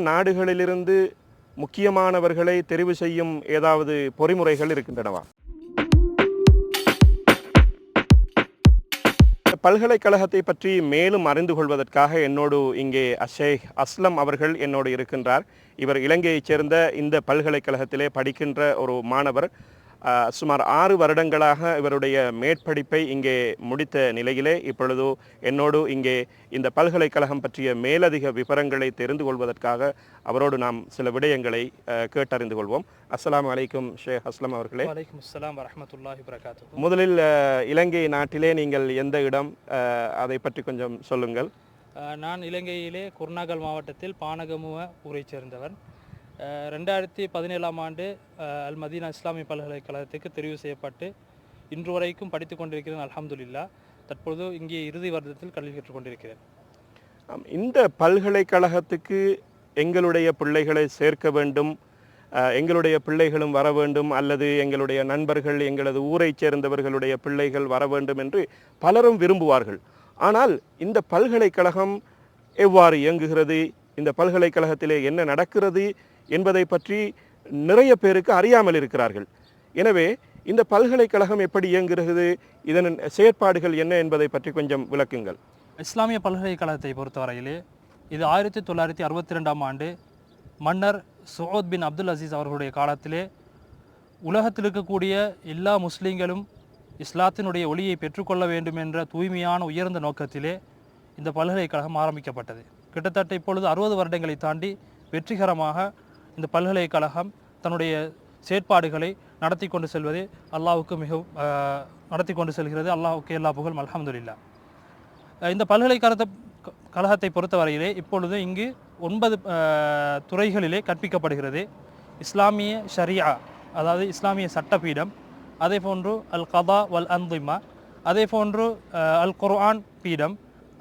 நாடுகளிலிருந்து முக்கியமானவர்களை தெரிவு செய்யும் ஏதாவது பொறிமுறைகள் இருக்கின்றனவா? பல்கலைக்கழகத்தை பற்றி மேலும் அறிந்து கொள்வதற்காக என்னோடு இங்கே அஷேக் அஸ்லம் அவர்கள் என்னோடு இருக்கின்றார். இவர் இலங்கையைச் சேர்ந்த இந்த பல்கலைக்கழகத்திலே படிக்கின்ற ஒரு மாணவர். சுமார் ஆறு வருடங்களாக இவருடைய மேற்படிப்பை இங்கே முடித்த நிலையிலே இப்பொழுது என்னோடு இங்கே இந்த பல்கலைக்கழகம் பற்றிய மேலதிக விவரங்களை தெரிந்து கொள்வதற்காக அவரோடு நாம் சில விடயங்களை கேட்டறிந்து கொள்வோம். அஸ்ஸலாமு அலைக்கும் ஷேக் அஸ்லம் அவர்களே. வலைக்கம் முதலில் இலங்கை நாட்டிலே நீங்கள் எந்த இடம் அதை பற்றி கொஞ்சம் சொல்லுங்கள். நான் இலங்கையிலே குர்நாகல் மாவட்டத்தில் பானகமுவ ஊரைச் சேர்ந்தவன். அஹ், ரெண்டாயிரத்தி பதினேழாம் ஆண்டு அல் மதீனா இஸ்லாமிய பல்கலைக்கழகத்துக்கு தெரிவு செய்யப்பட்டு இன்று வரைக்கும் படித்து கொண்டிருக்கிறேன் அலமதுல்லா தற்பொழுது இங்கே இறுதி வருடத்தில் கல்வி கற்றுக் கொண்டிருக்கிறேன். இந்த பல்கலைக்கழகத்துக்கு எங்களுடைய பிள்ளைகளை சேர்க்க வேண்டும் எங்களுடைய பிள்ளைகளும் வர வேண்டும் அல்லது எங்களுடைய நண்பர்கள் எங்களது ஊரைச் சேர்ந்தவர்களுடைய பிள்ளைகள் வர வேண்டும் என்று பலரும் விரும்புவார்கள். ஆனால் இந்த பல்கலைக்கழகம் எவ்வாறு இயங்குகிறது இந்த பல்கலைக்கழகத்திலே என்ன நடக்கிறது என்பதை பற்றி நிறைய பேருக்கு அறியாமல் இருக்கிறார்கள். எனவே இந்த பல்கலைக்கழகம் எப்படி இயங்குகிறது இதன் செயற்பாடுகள் என்ன என்பதை பற்றி கொஞ்சம் விளக்குங்கள். இஸ்லாமிய பல்கலைக்கழகத்தை பொறுத்தவரையிலே இது ஆயிரத்தி தொள்ளாயிரத்தி அறுபத்தி ரெண்டாம் ஆண்டு மன்னர் சுஹோத் பின் அப்துல் அசீஸ் அவர்களுடைய காலத்திலே உலகத்தில் இருக்கக்கூடிய எல்லா முஸ்லீம்களும் இஸ்லாத்தினுடைய ஒளியை பெற்றுக்கொள்ள வேண்டும் என்ற தூய்மையான உயர்ந்த நோக்கத்திலே இந்த பல்கலைக்கழகம் ஆரம்பிக்கப்பட்டது. கிட்டத்தட்ட இப்பொழுது அறுபது வருடங்களை தாண்டி வெற்றிகரமாக இந்த பல்கலைக்கழகம் தன்னுடைய செயற்பாடுகளை நடத்தி கொண்டு செல்வது அல்லாவுக்கு மிகவும் நடத்தி கொண்டு செல்கிறது. அல்லாவுக்கு எல்லா புகழும் அல்ஹம்துலில்லாஹ். இந்த பல்கலைக்கழகத்தை கழகத்தை பொறுத்தவரையிலே இப்பொழுது இங்கு ஒன்பது துறைகளிலே கற்பிக்கப்படுகிறது. இஸ்லாமிய ஷரியா அதாவது இஸ்லாமிய சட்டப்பீடம் அதே போன்று அல் கதா வல் அந்திமா அதே போன்று அல் குர்ஆன் பீடம்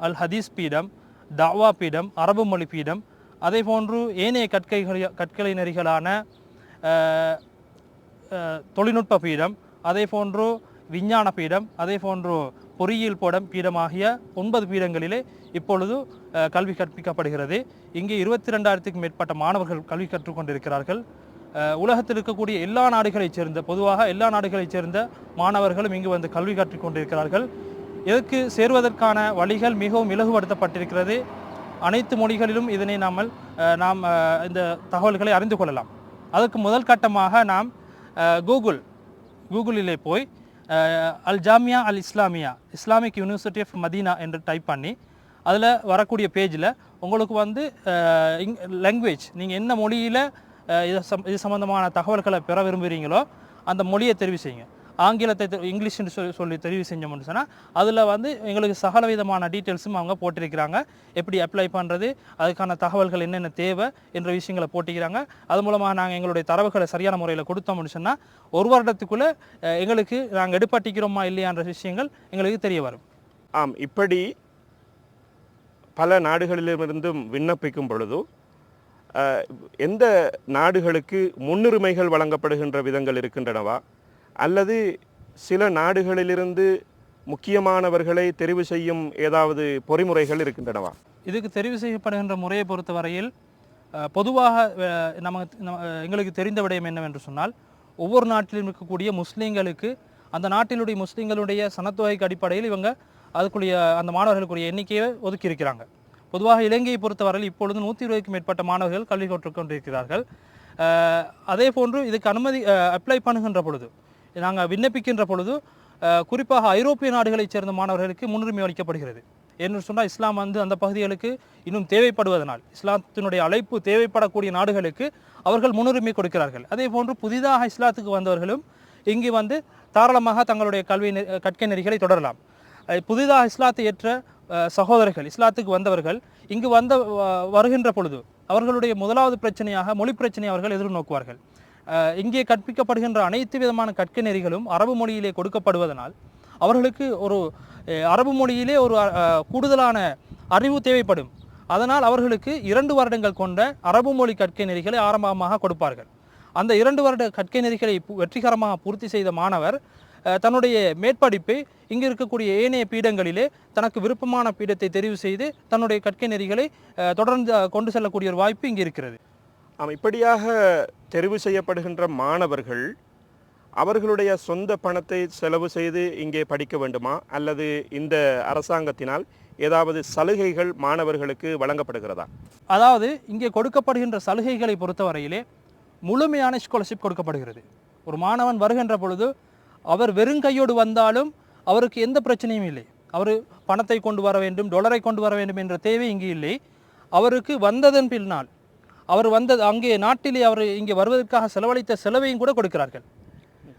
அல் ஹதீஸ் பீடம் தாவா பீடம் அரபு மொழி பீடம் அதே போன்று ஏனைய கற்கை கற்களை நெறிகளான தொழில்நுட்ப பீடம் அதே போன்று விஞ்ஞான பீடம் அதே போன்று பொறியியல் படம் பீடமாகிய ஒன்பது பீடங்களிலே இப்பொழுது கல்வி கற்பிக்கப்படுகிறது. இங்கே இருபத்தி ரெண்டாயிரத்துக்கும் மேற்பட்ட மாணவர்கள் கல்வி கற்றுக்கொண்டிருக்கிறார்கள் உலகத்தில் இருக்கக்கூடிய எல்லா நாடுகளைச் சேர்ந்த பொதுவாக எல்லா நாடுகளைச் சேர்ந்த மாணவர்களும் இங்கு வந்து கல்வி கற்றுக்கொண்டிருக்கிறார்கள் இதற்கு சேர்வதற்கான வழிகள் மிகவும் இலகுபடுத்தப்பட்டிருக்கிறது. அனைத்து மொழிகளிலும் இதனை நாம் நாம் இந்த தகவல்களை அறிந்து கொள்ளலாம். அதற்கு முதல் கட்டமாக நாம் கூகுள் கூகுளிலே போய் Al Jamia Al Islamia Islamic University of Medina என்று டைப் பண்ணி அதில் வரக்கூடிய பேஜில் உங்களுக்கு வந்து லாங்குவேஜ் நீங்கள் என்ன மொழியில் இது சம் இது சம்மந்தமான தகவல்களை பெற விரும்புகிறீங்களோ அந்த மொழியை தெரிவு செய்யுங்க. ஆங்கிலத்தை இங்கிலீஷ்னு சொல்லி சொல்லி தெரிவு செஞ்சோம்னு சொன்னால் அதில் வந்து எங்களுக்கு சகல விதமான டீட்டெயில்ஸும் அவங்க போட்டிருக்கிறாங்க. எப்படி அப்ளை பண்ணுறது அதுக்கான தகவல்கள் என்னென்ன தேவை என்ற விஷயங்களை போட்டிக்கிறாங்க அது மூலமாக நாங்கள் எங்களுடைய தரவுகளை சரியான முறையில் கொடுத்தோம்னு சொன்னால் ஒரு வருடத்துக்குள்ளே எங்களுக்கு நாங்கள் எடுப்பட்டிக்கிறோமா இல்லையான்ற விஷயங்கள் எங்களுக்கு தெரிய வரும். ஆம் இப்படி பல நாடுகளிலிருந்தும் விண்ணப்பிக்கும் பொழுது எந்த நாடுகளுக்கு முன்னுரிமைகள் வழங்கப்படுகின்ற விதங்கள் இருக்கின்றனவா? அல்லது சில நாடுகளிலிருந்து முக்கியமானவர்களை தெரிவு செய்யும் ஏதாவது பொறிமுறைகள் இருக்கின்றனவா? இதுக்கு தெரிவு செய்யப்படுகின்ற முறையை பொறுத்தவரையில் பொதுவாக நமக்கு நம்ம- எங்களுக்கு தெரிந்த விடயம் என்னவென்று சொன்னால் ஒவ்வொரு நாட்டிலும் இருக்கக்கூடிய முஸ்லீம்களுக்கு அந்த நாட்டிலுடைய முஸ்லீம்களுடைய சனத்தொகைக்கு அடிப்படையில் இவங்க அதுக்குரிய அந்த மாணவர்களுக்குரிய எண்ணிக்கையை ஒதுக்கி இருக்கிறாங்க பொதுவாக இலங்கையை பொறுத்தவரையில் இப்பொழுது நூற்றி இருபதுக்கும் மேற்பட்ட மாணவர்கள் கல்வி கற்றுக் கொண்டிருக்கிறார்கள் அதே போன்று இதுக்கு அனுமதி அப்ளை பண்ணுகின்ற பொழுது நாங்கள் விண்ணப்பிக்கின்ற பொழுது குறிப்பாக ஐரோப்பிய நாடுகளைச் சேர்ந்த மாணவர்களுக்கு முன்னுரிமை அளிக்கப்படுகிறது. என்று சொன்னால் இஸ்லாம் வந்து அந்த பகுதிகளுக்கு இன்னும் தேவைப்படுவதனால் இஸ்லாத்தினுடைய அழைப்பு தேவைப்படக்கூடிய நாடுகளுக்கு அவர்கள் முன்னுரிமை கொடுக்கிறார்கள். அதே போன்று புதிதாக இஸ்லாத்துக்கு வந்தவர்களும் இங்கு வந்து தாராளமாக தங்களுடைய கல்வி நெ- கற்கை நெறிகளை தொடரலாம். புதிதாக இஸ்லாத்தை ஏற்ற சகோதரர்கள் இஸ்லாத்துக்கு வந்தவர்கள் இங்கு வந்த வ- வருகின்ற பொழுது அவர்களுடைய முதலாவது பிரச்சனையாக மொழி பிரச்சனையை அவர்கள் எதிர்நோக்குவார்கள். இங்கே கற்பிக்கப்படுகின்ற அனைத்து விதமான கற்கை நெறிகளும் அரபு மொழியிலே கொடுக்கப்படுவதனால் அவர்களுக்கு ஒரு அரபு மொழியிலே ஒரு கூடுதலான அறிவு தேவைப்படும். அதனால் அவர்களுக்கு இரண்டு வருடங்கள் கொண்ட அரபு மொழி கற்கை நெறிகளை ஆரம்பமாக கொடுப்பார்கள். அந்த இரண்டு வருட கற்கை நெறிகளை வெற்றிகரமாக பூர்த்தி செய்த மாணவர் தன்னுடைய மேற்படிப்பை இங்கே இருக்கக்கூடிய ஏனைய பீடங்களிலே தனக்கு விருப்பமான பீடத்தை தெரிவு செய்து தன்னுடைய கற்கை நெறிகளை தொடர்ந்து கொண்டு செல்லக்கூடிய ஒரு வாய்ப்பு இங்கே இருக்கிறது. ஆம் இப்படியாக தெரிவு செய்யப்படுகின்ற மாணவர்கள் அவர்களுடைய சொந்த பணத்தை செலவு செய்து இங்கே படிக்க வேண்டுமா? அல்லது இந்த அரசாங்கத்தினால் ஏதாவது சலுகைகள் மாணவர்களுக்கு வழங்கப்படுகிறதா? அதாவது இங்கே கொடுக்கப்படுகின்ற சலுகைகளை பொறுத்தவரையிலே முழுமையான ஸ்காலர்ஷிப் கொடுக்கப்படுகிறது. ஒரு மாணவன் வருகின்ற பொழுது அவர் வெறுங்கையோடு வந்தாலும் அவருக்கு எந்த பிரச்சனையும் இல்லை. அவர் பணத்தை கொண்டு வர வேண்டும் டொலரை கொண்டு வர வேண்டும் என்ற தேவை இங்கு இல்லை. அவருக்கு வந்ததன் பின்னால் அவர் வந்தது அங்கே நாட்டிலே அவர் இங்கே வருவதற்காக செலவழித்த செலவையும் கூட கொடுக்கிறார்கள்.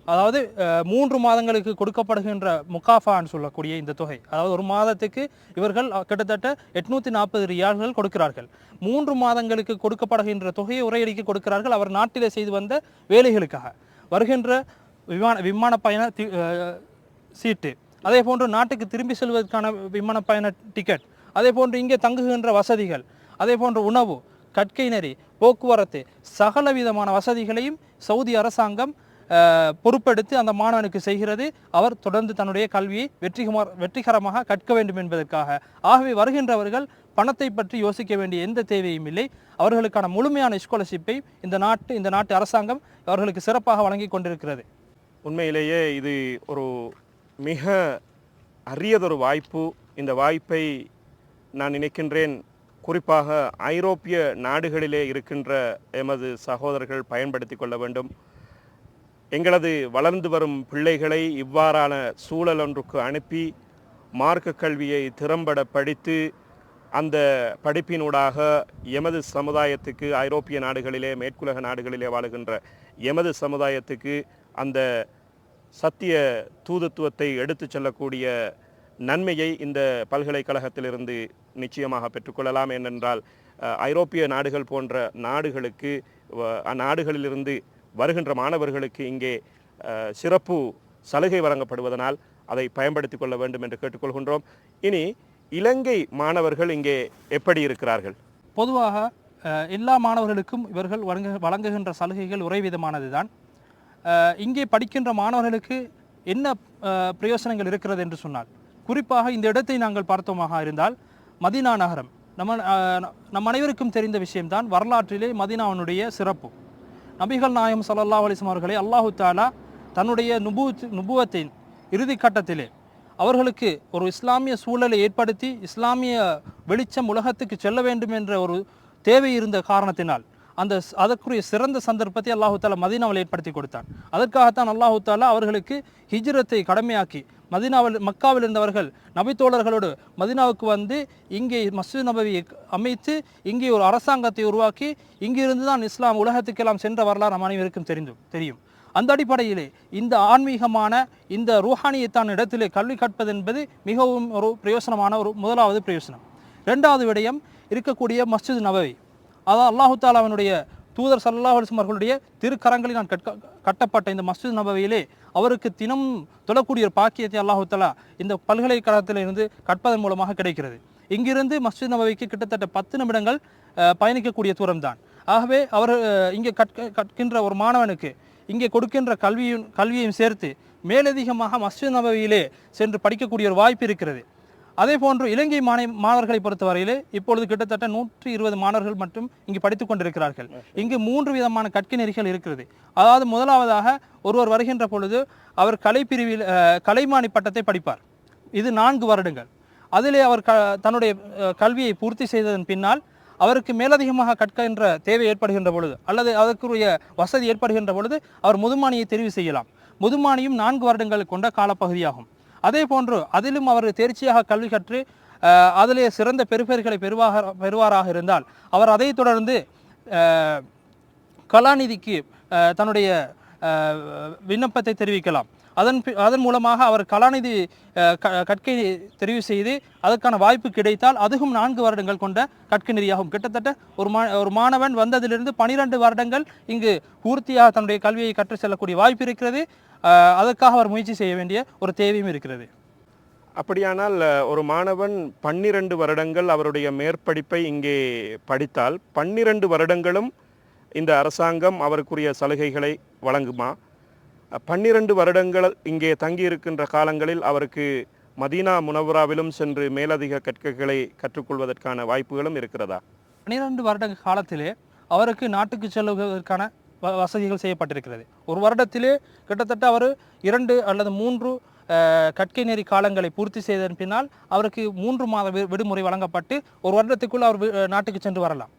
அதாவது மூன்று மாதங்களுக்கு கொடுக்கப்படுகின்ற முகாஃபான்னு சொல்லக்கூடிய இந்த தொகை. அதாவது ஒரு மாதத்துக்கு இவர்கள் கிட்டத்தட்ட எட்நூற்றி நாற்பது ரியால்கள் கொடுக்கிறார்கள். மூன்று மாதங்களுக்கு கொடுக்கப்படுகின்ற தொகையை உரையடிக்க கொடுக்கிறார்கள் அவர் நாட்டிலே செய்து வந்த வேலைகளுக்காக. வருகின்ற விமான விமான பயண தி- சீட்டு. அதே போன்று நாட்டுக்கு திரும்பி செல்வதற்கான விமான பயண டிக்கெட் அதே போன்று இங்கே தங்குகின்ற வசதிகள். அதே போன்று உணவு. கற்கை நெறி போக்குவரத்து சகல விதமான வசதிகளையும் சவுதி அரசாங்கம் பொறுப்பெடுத்து அந்த மாணவனுக்கு செய்கிறது. அவர் தொடர்ந்து தன்னுடைய கல்வியை வெற்றிகரமாக வெற்றிகரமாக கற்க வேண்டும் என்பதற்காக. ஆகவே வருகின்றவர்கள் பணத்தை பற்றி யோசிக்க வேண்டிய எந்த தேவையும் இல்லை. அவர்களுக்கான முழுமையான ஸ்காலர்ஷிப்பை இந்த நாட்டு இந்த நாட்டு அரசாங்கம் அவர்களுக்கு சிறப்பாக வழங்கி கொண்டிருக்கிறது. உண்மையிலேயே இது ஒரு மிக அரியதொரு வாய்ப்பு. இந்த வாய்ப்பை நான் நினைக்கின்றேன். குறிப்பாக ஐரோப்பிய நாடுகளிலே இருக்கின்ற எமது சகோதரர்கள் பயன்படுத்தி கொள்ள வேண்டும். எங்களது வளர்ந்து வரும் பிள்ளைகளை இவ்வாறான சூழல் ஒன்றுக்கு அனுப்பி மார்க்க கல்வியை திறம்பட படித்து அந்த படிப்பினூடாக எமது சமுதாயத்துக்கு ஐரோப்பிய நாடுகளிலே மேற்குலக நாடுகளிலே வாழுகின்ற எமது சமுதாயத்துக்கு அந்த சத்திய தூதுத்துவத்தை எடுத்துச் செல்லக்கூடிய நன்மையை இந்த பல்கலைக்கழகத்திலிருந்து நிச்சயமாக பெற்றுக்கொள்ளலாம் ஏனென்றால் ஐரோப்பிய நாடுகள் போன்ற நாடுகளுக்கு அந்நாடுகளிலிருந்து வருகின்ற மாணவர்களுக்கு இங்கே சிறப்பு சலுகை வழங்கப்படுவதனால் அதை பயன்படுத்திக் கொள்ள வேண்டும் என்று கேட்டுக்கொள்கின்றோம். இனி இலங்கை மாணவர்கள் இங்கே எப்படி இருக்கிறார்கள்? பொதுவாக எல்லா மாணவர்களுக்கும் இவர்கள் வழங்க வழங்குகின்ற சலுகைகள் ஒரே விதமானது தான் இங்கே படிக்கின்ற மாணவர்களுக்கு என்ன பிரயோசனங்கள் இருக்கிறது என்று சொன்னால் குறிப்பாக இந்த இடத்தை நாங்கள் பார்த்தோமாக இருந்தால் மதீனா நகரம். நம்ம நம் அனைவருக்கும் தெரிந்த விஷயம்தான் வரலாற்றிலே மதீனாவினுடைய சிறப்பு. நபிகள் நாயம் சல்லா அலிஸ்லாம் அவர்களை அல்லாஹு தாலா தன்னுடைய நுபு நுபுவத்தின் இறுதி கட்டத்திலே அவர்களுக்கு ஒரு இஸ்லாமிய சூழலை ஏற்படுத்தி இஸ்லாமிய வெளிச்சம் உலகத்துக்கு செல்ல வேண்டும் என்ற ஒரு தேவை இருந்த காரணத்தினால் அந்த அதற்குரிய சிறந்த சந்தர்ப்பத்தை அல்லாஹு தாலா மதீனாவில் ஏற்படுத்தி கொடுத்தான். அதற்காகத்தான் அல்லாஹு தாலா அவர்களுக்கு ஹிஜ்ரத்தை கடமையாக்கி மதீனாவில் மக்காவில் இருந்தவர்கள் நபித்தோழர்களோடு மதீனாவுக்கு வந்து இங்கே மஸ்ஜித் நபவியை அமைத்து இங்கே ஒரு அரசாங்கத்தை உருவாக்கி இங்கிருந்து தான் இஸ்லாம் உலகத்துக்கெல்லாம் சென்ற வரலாறு நம் அனைவருக்கும் தெரிந்தும் தெரியும். அந்த அடிப்படையிலே இந்த ஆன்மீகமான இந்த ரூஹானியத்தான இடத்திலே கல்வி கற்பது என்பது மிகவும் ஒரு பிரயோசனமான ஒரு முதலாவது பிரயோசனம். ரெண்டாவது விடயம் இருக்கக்கூடிய மஸ்ஜித் நபவி. அதான் அல்லாஹு தாலாவினுடைய தூதர் சல்லாஹ் அவர்களுடைய நான் கட்க கட்டப்பட்ட இந்த மஸ்ஜித் நபவியிலே அவருக்கு தினம் தொழக்கூடிய ஒரு பாக்கியத்தை அல்லாஹு தாலா இந்த பல்கலைக்கழகத்திலிருந்து கற்பதன் மூலமாக கிடைக்கிறது. இங்கிருந்து மஸ்ஜித் நபவிக்கு கிட்டத்தட்ட பத்து நிமிடங்கள் பயணிக்கக்கூடிய பயணிக்கக்கூடிய தூரம்தான். ஆகவே அவர் இங்கே கற்க கற்கின்ற ஒரு மாணவனுக்கு இங்கே கொடுக்கின்ற கல்வியும் கல்வியையும் சேர்த்து மேலதிகமாக மஸ்ஜித் நபவியிலே சென்று படிக்கக்கூடிய ஒரு வாய்ப்பு இருக்கிறது. அதே போன்று இலங்கை மாண மாணவர்களை பொறுத்தவரையிலே இப்பொழுது கிட்டத்தட்ட நூற்றி இருபது மாணவர்கள் மட்டும் இங்கு படித்துக் கொண்டிருக்கிறார்கள். இங்கு மூன்று விதமான கற்கை நெறிகள் இருக்கிறது. அதாவது முதலாவதாக ஒருவர் வருகின்ற பொழுது அவர் கலைப்பிரிவில் கலைமானி பட்டத்தை படிப்பார். இது நான்கு வருடங்கள். அதிலே அவர் க தன்னுடைய கல்வியை பூர்த்தி செய்ததன் பின்னால் அவருக்கு மேலதிகமாக கற்கின்ற தேவை ஏற்படுகின்ற பொழுது அல்லது அதற்குரிய வசதி ஏற்படுகின்ற பொழுது அவர் முதுமானியை தெரிவு செய்யலாம். முதுமானியும் நான்கு வருடங்கள் கொண்ட காலப்பகுதியாகும். அதே போன்று அதிலும் அவர் தேர்ச்சியாக கல்வி கற்று அதிலே சிறந்த பெறுபேறுகளை பெறுவாக பெறுவாராக இருந்தால் அவர் அதை தொடர்ந்து கலாநிதிக்கு தன்னுடைய விண்ணப்பத்தை தெரிவிக்கலாம். அதன் அதன் மூலமாக அவர் கலாநிதி க- கற்கை தெரிவு செய்து அதற்கான வாய்ப்பு கிடைத்தால் அதுவும் நான்கு வருடங்கள் கொண்ட கற்கை நெறியாகும் கிட்டத்தட்ட ஒரு மா ஒரு மாணவன் வந்ததிலிருந்து பனிரெண்டு வருடங்கள் இங்கு பூர்த்தியாக தன்னுடைய கல்வியை கற்று செல்லக்கூடிய வாய்ப்பு இருக்கிறது. அதற்காக அவர் முயற்சி செய்ய வேண்டிய ஒரு தேவையும் இருக்கிறது. அப்படியானால் ஒரு மாணவன் பன்னிரண்டு வருடங்கள் அவருடைய மேற்படிப்பை இங்கே படித்தால் பன்னிரண்டு வருடங்களும் இந்த அரசாங்கம் அவருக்குரிய சலுகைகளை வழங்குமா? பன்னிரண்டு வருடங்கள் இங்கே தங்கியிருக்கின்ற காலங்களில் அவருக்கு மதீனா முனவராவிலும் சென்று மேலதிக கற்கைகளை கற்றுக்கொள்வதற்கான வாய்ப்புகளும் இருக்கிறதா? பன்னிரண்டு வருட காலத்திலே அவருக்கு நாட்டுக்கு செல்வதற்கான வசதிகள் செய்யப்பட்டிருக்கிறது. ஒரு வருடத்திலே கிட்டத்தட்ட அவர் இரண்டு அல்லது மூன்று கற்கை நெறி காலங்களை பூர்த்தி செய்ததன் பின்னால் அவருக்கு மூன்று மாத வி- விடுமுறை வழங்கப்பட்டு ஒரு வருடத்துக்குள் அவர் நாட்டுக்கு சென்று வரலாம்.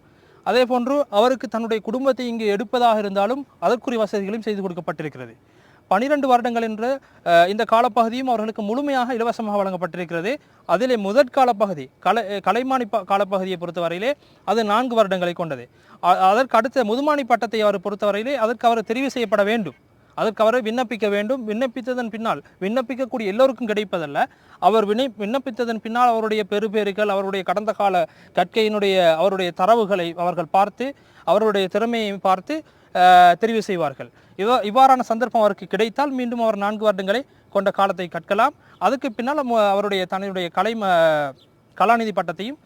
அதே போன்று அவருக்கு தன்னுடைய குடும்பத்தை இங்கு எடுப்பதாக இருந்தாலும் அதற்குரிய வசதிகளும் செய்து கொடுக்கப்பட்டிருக்கிறது. பனிரெண்டு வருடங்கள் என்ற இந்த காலப்பகுதியும் அவர்களுக்கு முழுமையாக இலவசமாக வழங்கப்பட்டிருக்கிறது. அதிலே முதற் காலப்பகுதி கலை கலைமானி ப- காலப்பகுதியை பொறுத்தவரையிலே அது நான்கு வருடங்களை கொண்டது. அதற்கு அடுத்த முதுமானி பட்டத்தை அவர் பொறுத்தவரையிலே அதற்கு அவர் தெரிவு செய்யப்பட வேண்டும். அதற்கு அவரை விண்ணப்பிக்க வேண்டும். விண்ணப்பித்ததன் பின்னால் விண்ணப்பிக்கக்கூடிய எல்லோருக்கும் கிடைப்பதல்ல. அவர் வினை விண்ணப்பித்ததன் பின்னால் அவருடைய பெறுபேறுகள் அவருடைய கடந்த கால கற்கையினுடைய அவருடைய தரவுகளை அவர்கள் பார்த்து அவருடைய திறமையை பார்த்து தெரிவு செய்வார்கள். இவ இவ்வாறான சந்தர்ப்பம் அவருக்கு கிடைத்தால் மீண்டும் அவர் நான்கு வருடங்களை கொண்ட காலத்தை கற்கலாம். அதுக்கு பின்னால் அவருடைய தன்னுடைய கலை கலாநிதி பட்டத்தையும்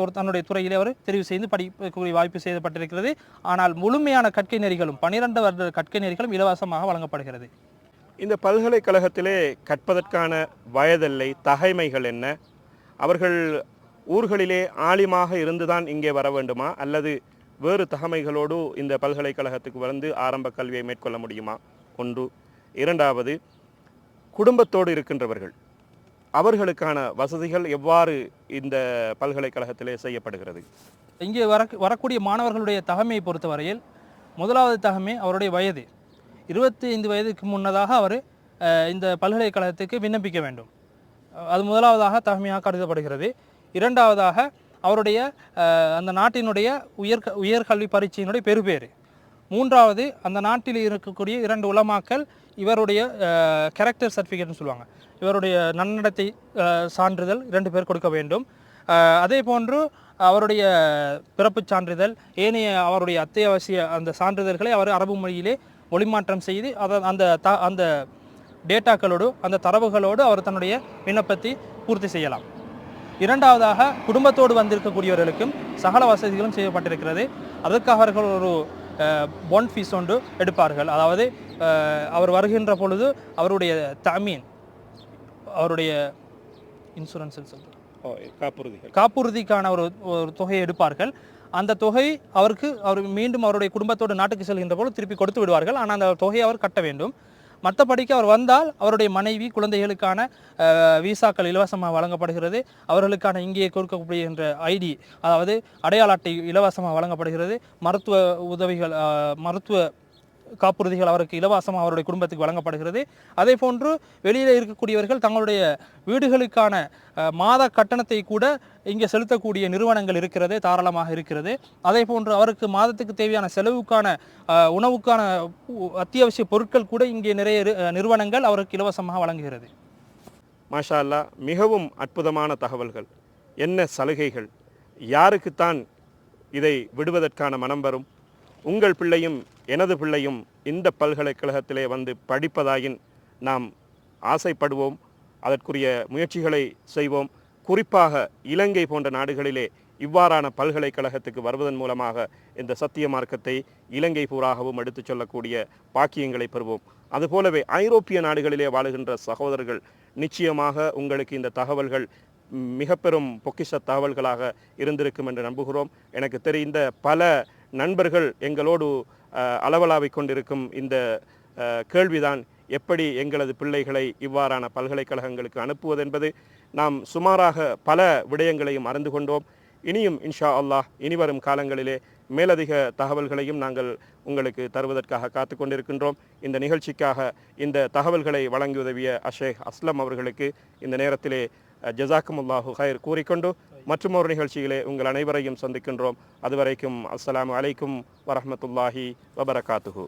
ஒரு தன்னுடைய துறையிலே அவர் தெரிவு செய்து படிக்கக்கூடிய வாய்ப்பு செய்யப்பட்டிருக்கிறது. ஆனால் முழுமையான கற்கை நெறிகளும் பனிரெண்டு வருட கற்கை நெறிகளும் இலவசமாக வழங்கப்படுகிறது. இந்த பல்கலைக்கழகத்திலே கற்பதற்கான வயதெல்லை தகைமைகள் என்ன? அவர்கள் ஊர்களிலே ஆலிமாக இருந்துதான் இங்கே வர வேண்டுமா? அல்லது வேறு தகமைகளோடு இந்த பல்கலைக்கழகத்துக்கு வந்து ஆரம்ப கல்வியை மேற்கொள்ள முடியுமா? ஒன்று. இரண்டாவது குடும்பத்தோடு இருக்கின்றவர்கள். அவர்களுக்கான வசதிகள் எவ்வாறு இந்த பல்கலைக்கழகத்திலே செய்யப்படுகிறது? இங்கே வர வரக்கூடிய மாணவர்களுடைய தகமையை பொறுத்தவரையில் முதலாவது தகமை அவருடைய வயது. இருபத்தி ஐந்து வயதுக்கு முன்னதாக அவர் இந்த பல்கலைக்கழகத்துக்கு விண்ணப்பிக்க வேண்டும். அது முதலாவதாக தகமையாக கருதப்படுகிறது. இரண்டாவதாக அவருடைய அந்த நாட்டினுடைய உயர் உயர்கல்வி பரீட்சையினுடைய பெறுபேறு மூன்றாவது அந்த நாட்டில் இருக்கக்கூடிய இரண்டு உலமாக்கள் இவருடைய கேரக்டர் சர்டிஃபிகேட்னு சொல்லுவாங்க. இவருடைய நன்னடத்தை சான்றிதழ் இரண்டு பேர் கொடுக்க வேண்டும். அதே போன்று அவருடைய பிறப்புச் சான்றிதழ் ஏனைய அவருடைய அத்தியாவசிய அந்த சான்றிதழ்களை அவர் அரபு மொழியிலே மொழிமாற்றம் செய்து அதை அந்த த அந்த டேட்டாக்களோடு அந்த தரவுகளோடு அவர் தன்னுடைய விண்ணப்பத்தை பூர்த்தி செய்யலாம். இரண்டாவதாக குடும்பத்தோடு வந்திருக்கக்கூடியவர்களுக்கும் சகல வசதிகளும் செய்யப்பட்டிருக்கிறது. அதற்காக அவர்கள் ஒரு பாண்ட் ஃபீஸ் ஒன்று எடுப்பார்கள். அதாவது அவர் வருகின்ற பொழுது அவருடைய தமீன் அவருடைய இன்சூரன்ஸ் சொல்கிறேன் காப்புறுதிகள். காப்புறுதிக்கான ஒரு ஒரு தொகையை எடுப்பார்கள். அந்த தொகை அவருக்கு அவர் மீண்டும் அவருடைய குடும்பத்தோடு நாட்டுக்கு செல்கின்ற போது திருப்பி கொடுத்து விடுவார்கள். ஆனால் அந்த தொகையை அவர் கட்ட வேண்டும். மற்றபடிக்கு அவர் வந்தால் அவருடைய மனைவி குழந்தைகளுக்கான விசாக்கள் இலவசமாக வழங்கப்படுகிறது. அவர்களுக்கான இங்கே கொடுக்கப்படுகின்ற ஐடி அதாவது அடையாள அட்டை இலவசமாக வழங்கப்படுகிறது. மருத்துவ உதவிகள் மருத்துவ காப்புறுதிகள் அவருக்கு இலவசமாக அவருடைய குடும்பத்துக்கு வழங்கப்படுகிறது. அதே போன்று வெளியில் இருக்கக்கூடியவர்கள் தங்களுடைய வீடுகளுக்கான மாத கட்டணத்தை கூட இங்கே செலுத்தக்கூடிய நிறுவனங்கள் இருக்கிறது தாராளமாக இருக்கிறது. அதே போன்று அவருக்கு மாதத்துக்கு தேவையான செலவுக்கான உணவுக்கான அத்தியாவசிய பொருட்கள் கூட இங்கே நிறைய நிறுவனங்கள் அவருக்கு இலவசமாக வழங்குகிறது. மாஷா மிகவும் அற்புதமான தகவல்கள். என்ன சலுகைகள்? யாருக்குத்தான் இதை விடுவதற்கான மனம் வரும்? உங்கள் பிள்ளையும் எனது பிள்ளையும் இந்த பல்கலைக்கழகத்திலே வந்து படிப்பதாயின் நாம் ஆசைப்படுவோம். அதற்குரிய முயற்சிகளை செய்வோம். குறிப்பாக இலங்கை போன்ற நாடுகளிலே இவ்வாறான பல்கலைக்கழகத்துக்கு வருவதன் மூலமாக இந்த சத்திய மார்க்கத்தை இலங்கை பூராகவும் எடுத்துச் சொல்லக்கூடிய பாக்கியங்களை பெறுவோம். அதுபோலவே ஐரோப்பிய நாடுகளிலே வாழுகின்ற சகோதரர்கள் நிச்சயமாக உங்களுக்கு இந்த தகவல்கள் மிக பெரும் பொக்கிஷ தகவல்களாக இருந்திருக்கும் என்று நம்புகிறோம். எனக்கு தெரிந்த பல நண்பர்கள் எங்களோடு அளவலாவிக் கொண்டிருக்கும் இந்த கேள்விதான் எப்படி எங்களது பிள்ளைகளை இவ்வாறான பல்கலைக்கழகங்களுக்கு அனுப்புவதென்பது நாம் சுமாராக பல விடயங்களையும் அறிந்து கொண்டோம். இனியும் இன்ஷா அல்லாஹ் இனிவரும் காலங்களிலே மேலதிக தகவல்களையும் நாங்கள் உங்களுக்கு தருவதற்காக காத்து கொண்டிருக்கின்றோம். இந்த நிகழ்ச்சிக்காக இந்த தகவல்களை வழங்கி உதவிய அஷேக் அஸ்லம் அவர்களுக்கு இந்த நேரத்திலே ஜசாக்குமுல்லாஹு ஜஸாக்குமுல்லாஹு ஹைர் கூறிக்கொண்டு மற்றும் ஒரு நிகழ்ச்சியிலே உங்கள் அனைவரையும் சந்திக்கின்றோம். அதுவரைக்கும் அஸ்லாம் அலைக்கும் வரமத்துல்லாஹி வபரகாத்துஹு.